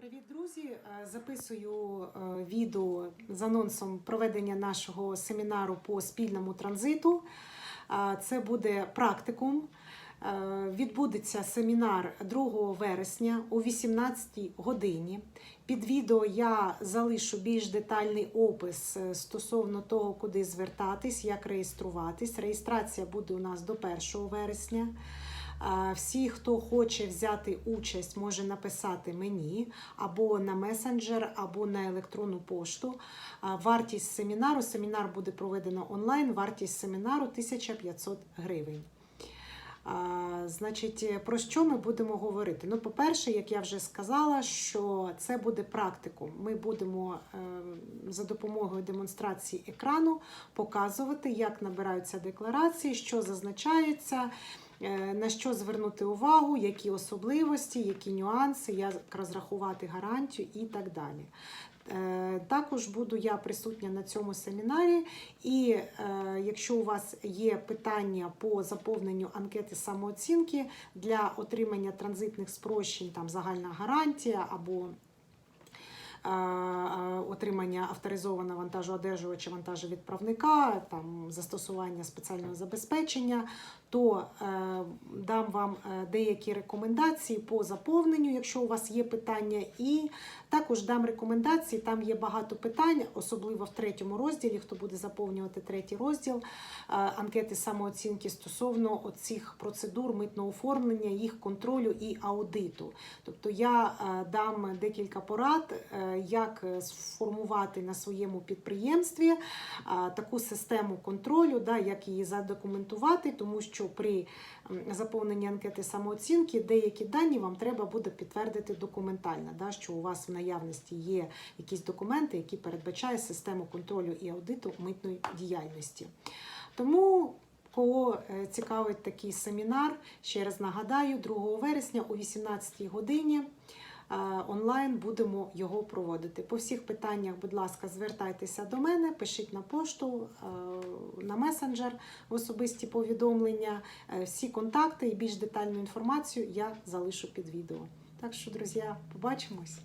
Привіт, друзі! Е, Записую е, відео з анонсом проведення нашого семінару по спільному транзиту. Е, Це буде практикум. Відбудеться семінар 2 вересня о 18 годині. Під відео я залишу більш детальний опис стосовно того, куди звертатись, як реєструватись. Реєстрація буде у нас до 1 вересня. Всі, хто хоче взяти участь, може написати мені або на месенджер, або на електронну пошту. Вартість семінару семінар буде проведено онлайн. Вартість семінару 1500 гривень. А, Значить, про що ми будемо говорити? Ну, по-перше, як я вже сказала, що це буде практикум. Ми будемо е, за допомогою демонстрації екрану показувати, як набираються декларації, що зазначається, на що звернути увагу, які особливості, які нюанси, як розрахувати гарантію і так далі. Е, Також буду я присутня на цьому семінарі, і е, якщо у вас є питання по заповненню анкети самооцінки для отримання транзитних спрощень, там загальна гарантія або е, е, отримання авторизованого вантажоодержувача, вантажовідправника, там застосування спеціального забезпечення, то е, дам вам е, деякі рекомендації по заповненню, якщо у вас є питання, і також дам рекомендації. Там є багато питань, особливо в третьому розділі, хто буде заповнювати третій розділ е, анкети самооцінки стосовно оцих процедур митного оформлення, їх контролю і аудиту. Тобто я дам декілька порад, як е, сформувати на своєму підприємстві е, таку систему контролю, да, як її задокументувати, тому що при заповненні анкети самооцінки деякі дані вам треба буде підтвердити документально, да, що у вас в наявності є якісь документи, які передбачають систему контролю і аудиту митної діяльності. Тому Кого е, цікавить такий семінар, ще раз нагадаю, 2 вересня о 18 годині онлайн будемо його проводити. По всіх питаннях, будь ласка, звертайтеся до мене, пишіть на пошту, е, на месенджер в особисті повідомлення. Е, Всі контакти і більш детальну інформацію я залишу під відео. Так що, друзі, побачимось!